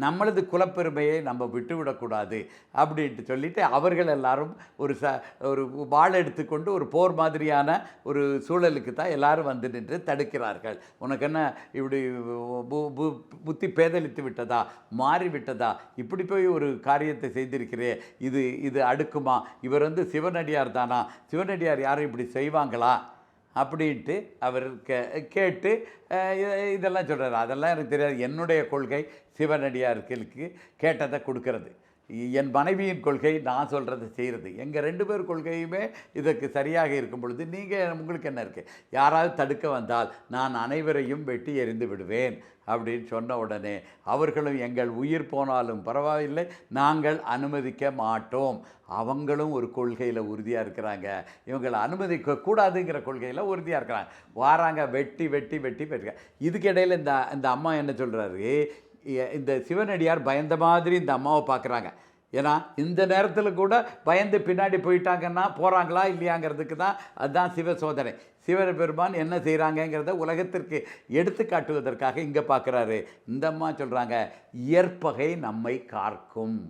நம்மளது குலப்பெருமையை நம்ம விட்டுவிடக்கூடாது அப்படின்ட்டு சொல்லிட்டு அவர்கள் எல்லாரும் ஒரு ச ஒரு வாழை எடுத்துக்கொண்டு ஒரு போர் மாதிரியான ஒரு சூழலுக்கு தான் எல்லாரும் வந்து நின்று தடுக்கிறார்கள். உனக்கு என்ன இப்படி பு- பு- புத்தி பேதலித்து விட்டதா? மாறி விட்டதா? இப்படி போய் ஒரு காரியத்தை செய்திருக்கிறே இது இது அடுக்குமா? இவர் வந்து சிவனடியார் தானா? சிவனடியார் யாரும் இப்படி செய்வாங்களா? அப்படின்ட்டு அவர் கே கேட்டு இதெல்லாம் சொல்கிறார் அதெல்லாம் எனக்கு தெரியாது. என்னுடைய கொள்கை சிவனடியார்களுக்கு கேட்டதை கொடுக்கறது. என் மனைவியின் கொள்கை நான் சொல்கிறத செய்கிறது எங்கள் ரெண்டு பேர் கொள்கையுமே இதற்கு சரியாக இருக்கும் பொழுது நீங்கள் உங்களுக்கு என்ன இருக்குது யாராவது தடுக்க வந்தால் நான் அனைவரையும் வெட்டி எறிந்து விடுவேன் அப்படின்னு சொன்ன உடனே அவர்களும் எங்கள் உயிர் போனாலும் பரவாயில்லை நாங்கள் அனுமதிக்க மாட்டோம். அவங்களும் ஒரு கொள்கையில் உறுதியாக இருக்கிறாங்க. இவங்களை அனுமதிக்க கூடாதுங்கிற கொள்கையில் உறுதியாக இருக்கிறாங்க. வாராங்க வெட்டி வெட்டி வெட்டி வெட்டி. இதுக்கிடையில் இந்த இந்த அம்மா என்ன சொல்கிறாரு இந்த சிவனடியார் பயந்த மாதிரி இந்த அம்மாவை பார்க்குறாங்க. ஏன்னா இந்த நேரத்தில் கூட பயந்து பின்னாடி போயிட்டாங்கன்னா போகிறாங்களா இல்லையாங்கிறதுக்கு தான் அதுதான் சிவ சோதனை சிவபெருமான் என்ன செய்கிறாங்கங்கிறத உலகத்திற்கு எடுத்து காட்டுவதற்காக இங்கே பார்க்குறாரு. இந்த அம்மா சொல்கிறாங்க இயற்பகை நம்மை காக்கும்.